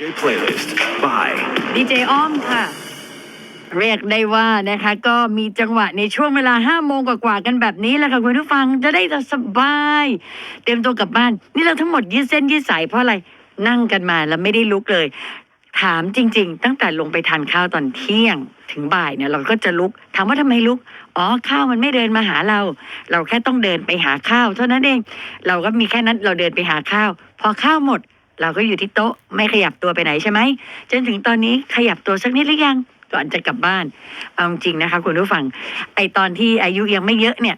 J Playlist by ดีเจอ้อมค่ะ เรียกได้ว่านะคะ ก็มีจังหวะในช่วงเวลาห้าโมงกว่าๆกันแบบนี้แหละค่ะคุณผู้ฟังจะได้สบาย เตรียมตัวกลับบ้าน นี่เราทั้งหมดยืดเส้นยืดสายเพราะอะไรนั่งกันมาแล้วไม่ได้ลุกเลย ถามจริง ๆ ตั้งแต่ลงไปทานข้าวตอนเที่ยง ถึงบ่ายเนี่ยเราก็จะลุก ถามว่าทำไมลุก อ๋อข้าวมันไม่เดินมาหาเรา เราแค่ต้องเดินไปหาข้าวเท่านั้นเอง เราก็มีแค่นั้นเราเดินไปหาข้าว พอข้าวหมด เราก็อยู่ที่โต๊ะไม่ขยับตัวไปไหนใช่ไหมจนถึงตอนนี้ขยับตัวสักนิดหรือยังก่อนจะกลับบ้านเอาจริงนะคะคุณผู้ฟัง ไอตอนที่อายุยังไม่เยอะเนี่ย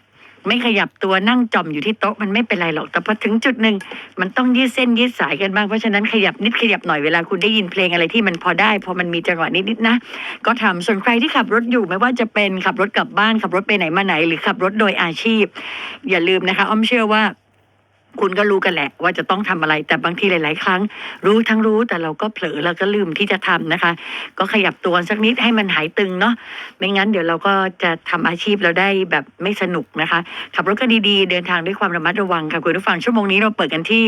ไม่ขยับตัวนั่งจอมอยู่ที่โต๊ะมันไม่เป็นไรหรอกแต่พอถึงจุดหนึ่งมันต้องยืดเส้นยืดสายกันบ้างเพราะฉะนั้นขยับนิดขยับหน่อยเวลาคุณได้ยินเพลงอะไรที่มันพอได้ พอมันมีจังหวะนิดๆนะ ก็ทำส่วนใครที่ขับรถอยู่ไม่ว่าจะเป็นขับรถกลับบ้านขับรถไปไหนมาไหน หรือขับรถโดยอาชีพ อย่าลืมนะคะอ้อมเชื่อว่า คุณก็รู้กันแหละ ว่าจะต้องทำอะไรแต่บางทีหลาย ๆ ครั้ง รู้ทั้งรู้แต่เราก็เผลอแล้วก็ลืมที่จะทำนะคะ ก็ขยับตัวสักนิดให้มันหายตึงเนาะไม่งั้นเดี๋ยวเราก็จะทำอาชีพเราได้แบบไม่สนุกนะคะ ขับรถก็ดีๆ เดินทางด้วยความระมัดระวังค่ะคุณผู้ฟังชั่วโมงนี้เราเปิดกันที่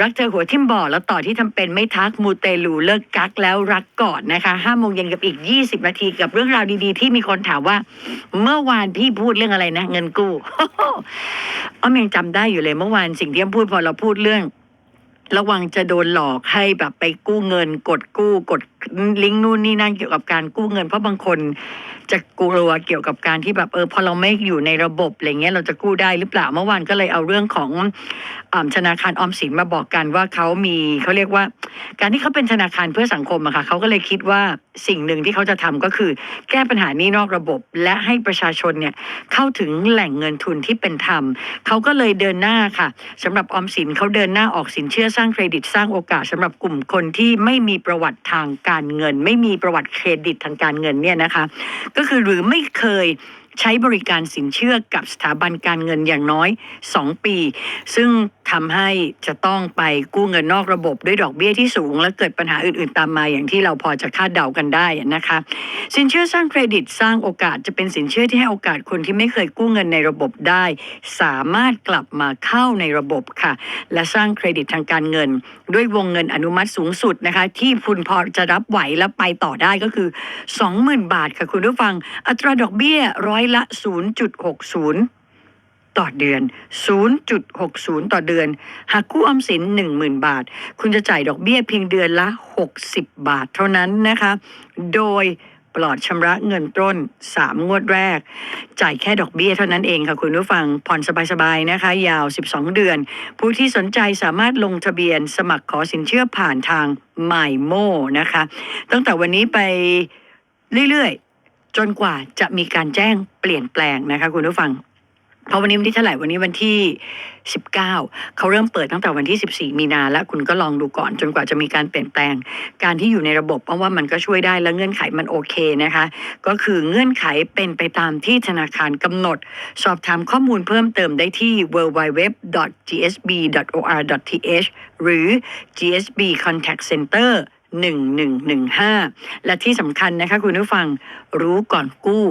รักเธอหัวทิ่มบ่อแล้วต่อที่ทำเป็นไม่ทักมูเตลูเลิกกักแล้วรักก่อนนะคะห้าโมงเย็นกับอีก 20 นาทีกับเรื่องราวดีๆ ที่มีคนถามว่า เมื่อวานพี่พูดเรื่องอะไรนะ เงินกู้ อ้อมยังจำได้อยู่เลยเมื่อวานสิ่งที่อ้อมพูดพอเราพูดเรื่อง ระวังจะโดนหลอกให้แบบไปกู้เงิน กดกู้กดลิงก์นู่นนี่นั่นเกี่ยวกับการกู้เงิน เพราะบางคนจะกลัวเกี่ยวกับการที่แบบเออพอเราไม่อยู่ในระบบอะไรเงี้ยเราจะกู้ได้หรือเปล่าเมื่อวานก็เลยเอาเรื่องของธนาคารออมสินมาบอกกันว่าเขามีเขาเรียกว่า การที่เขาเป็นธนาคารเพื่อสังคมอะค่ะเขาก็เลยคิดว่าสิ่งหนึ่งที่เขาจะทำก็คือ แก้ปัญหานี้นอกระบบ และให้ประชาชนเนี่ยเข้าถึงแหล่งเงินทุนที่เป็นธรรมเขาก็เลยเดินหน้าค่ะสำหรับออมสินเขาเดินหน้าออกสินเชื่อสร้างเครดิตสร้างโอกาสสำหรับกลุ่มคนที่ไม่มีประวัติทางการเงิน ไม่มีประวัติเครดิตทางการเงินเนี่ยนะคะก็คือหรือไม่เคยใช้บริการสินเชื่อกับสถาบันการเงินอย่างน้อย 2 ปี ซึ่ง ทำให้จะต้องไปกู้เงินนอกระบบด้วยดอกเบี้ยที่สูง และเกิดปัญหาอื่นๆตามมาอย่างที่เราพอจะคาดเดากันได้นะคะ สินเชื่อสร้างเครดิตสร้างโอกาสจะเป็นสินเชื่อที่ให้โอกาสคนที่ไม่เคยกู้เงินในระบบได้ สามารถกลับมาเข้าในระบบค่ะ และสร้างเครดิตทางการเงิน ด้วยวงเงินอนุมัติสูงสุดนะคะ ที่คุณพอจะรับไหวและไปต่อได้ก็คือ 20,000 บาทค่ะคุณผู้ฟัง อัตราดอกเบี้ยร้อยละ 0.60 ต่อเดือน 0.60 ต่อเดือน หากกู้ออมสิน 10,000 บาท คุณจะจ่ายดอกเบี้ยเพียงเดือนละ 60 บาทเท่านั้นนะคะ โดยปลอดชำระเงินต้น 3 งวดแรก จ่ายแค่ดอกเบี้ยเท่านั้นเองค่ะคุณผู้ฟัง ผ่อนสบายๆนะคะ ยาว 12 เดือน ผู้ที่สนใจสามารถลงทะเบียนสมัครขอสินเชื่อผ่านทาง My Mo นะคะ ตั้งแต่วันนี้ไปเรื่อยๆ จนกว่าจะมีการแจ้งเปลี่ยนแปลงนะคะคุณผู้ฟัง เพราะวันนี้วันที่เท่าไหร่วันนี้วันที่ 19 เขาเริ่มเปิดตั้งแต่วันที่ 14 มีนาแล้วคุณก็ลองดูก่อนจนกว่าจะมีการเปลี่ยนแปลง การที่อยู่ในระบบ เพราะว่ามันก็ช่วยได้และเงื่อนไขมันโอเคนะคะ ก็คือเงื่อนไขเป็นไปตามที่ธนาคารกำหนด สอบถามข้อมูลเพิ่มเติมได้ที่ www.gsb.or.th หรือ GSB Contact Center 1115 และที่สำคัญนะคะคุณผู้ฟังรู้ก่อนกู้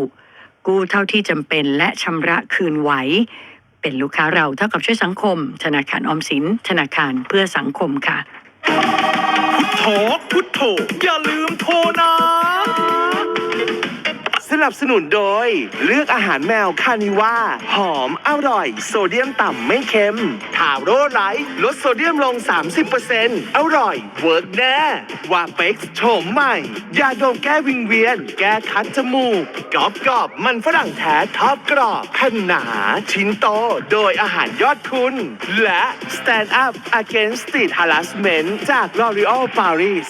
กู้เท่าที่จำเป็น และชำระคืนไหว เป็นลูกค้าเราเท่ากับช่วยสังคม ธนาคารออมสิน ธนาคารเพื่อสังคมค่ะโธพุทโธอย่าลืมโทรนะ นับสนุนโดย เลือกอาหารแมวคานิว่า หอมอร่อย โซเดียมต่ำไม่เค็มทาโร่ไลท์ลดโซเดียมลง 30%อร่อย เวิร์กแน่วาเป็กโฉมใหม่ ยาดมแก้วิงเวียน แก้คัดจมูกกรอบกรอบมันฝรั่งแท้ทอปกรอบแผ่นหนา ชิ้นโต โดยอาหารยอดคุณและ Stand Up Against Street Harassment จาก L'Oreal Paris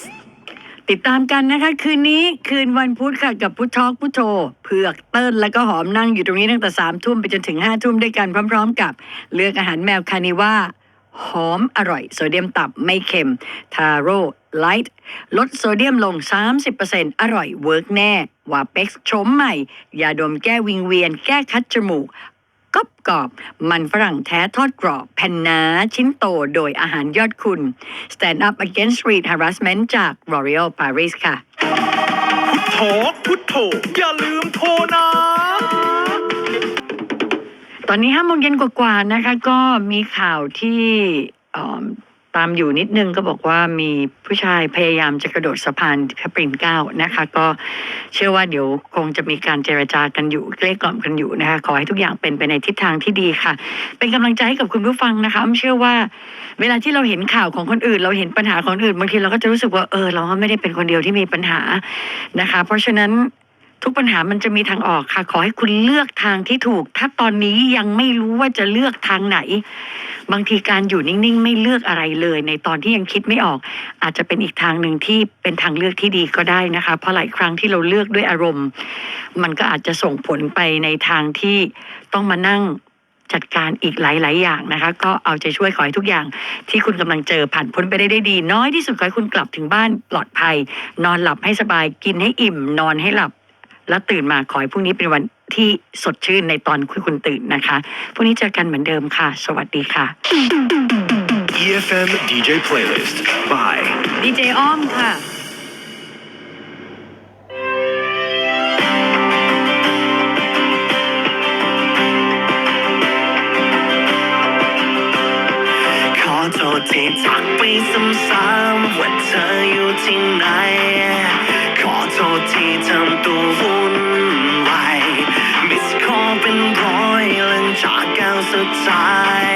ติดตามกันนะคะ คืนนี้คืนวันพุธค่ะกับพุททอกพุทโธเผือกเติ้ลแล้วก็หอมนั่งอยู่ตรงนี้ตั้งแต่สามทุ่มไปจนถึงห้าทุ่มด้วยกันพร้อม ๆ กับเลือกอาหารแมวคานิว่าหอมอร่อย โซเดียมต่ำไม่เค็ม ทาโร่ไลท์ลดโซเดียมลง 30%อร่อยเวิร์กแน่วาเป็กชมใหม่ ยาดมแก้วิงเวียน แก้คัดจมูก กรอบกรอบ มันฝรั่งแท้ทอดกรอบ แผ่นหนาชิ้นโตโดยอาหารยอดคุณ Stand up against street harassment จาก L'Oreal Paris ค่ะโถพุทโธอย่าลืมโทรนะตอนนี้ห้าโมงเย็นกว่าๆนะคะ ก็มีข่าวที่เอิ่ม ตามอยู่นิดนึงก็บอกว่ามีผู้ชายพยายามจะกระโดดสะพานปรินเกล้านะคะ ก็เชื่อว่าเดี๋ยวคงจะมีการเจรจากันอยู่เกลี้ยกล่อมกันอยู่นะคะ ขอให้ทุกอย่างเป็นไปในทิศทางที่ดีค่ะ เป็นกำลังใจให้กับคุณผู้ฟังนะคะเชื่อว่า เวลาที่เราเห็นข่าวของคนอื่น เราเห็นปัญหาของคนอื่นบางทีเราก็จะรู้สึกว่าเออเราก็ไม่ได้เป็นคนเดียวที่มีปัญหานะคะ เพราะฉะนั้น ทุกปัญหามันจะมีทางออกค่ะ ขอให้คุณเลือกทางที่ถูก ถ้าตอนนี้ยังไม่รู้ว่าจะเลือกทางไหน บางทีการอยู่นิ่งๆ ไม่เลือกอะไรเลย ในตอนที่ยังคิดไม่ออก อาจจะเป็นอีกทางหนึ่งที่เป็นทางเลือกที่ดีก็ได้นะคะ เพราะหลายครั้งที่เราเลือกด้วยอารมณ์ มันก็อาจจะส่งผลไปในทางที่ต้องมานั่งจัดการอีกหลาย ๆ อย่างนะคะ ก็เอาใจช่วยขอให้ทุกอย่าง ที่คุณกำลังเจอผ่านพ้นไปได้ด้ดี น้อยที่สุดขอให้คุณกลับถึงบ้านปลอดภัย นอนหลับให้สบายกินให้อิ่ม นอนให้หลับ แล้วตื่นมาขอให้พรุ่งนี้เป็นวันที่สดชื่นในตอนที่คุณตื่นนะคะพรุ่งนี้เจอกันเหมือนเดิมค่ะ สวัสดีค่ะ EFM DJ Playlist by ดีเจอ้อมค่ะขอโทษที่ทักไปซ้ำๆว่าเธออยู่ที่ไหน ทษที่ทำตัววุ่นวายมิสคอเป็นร้อยหลังจากก้าวสุดท้าย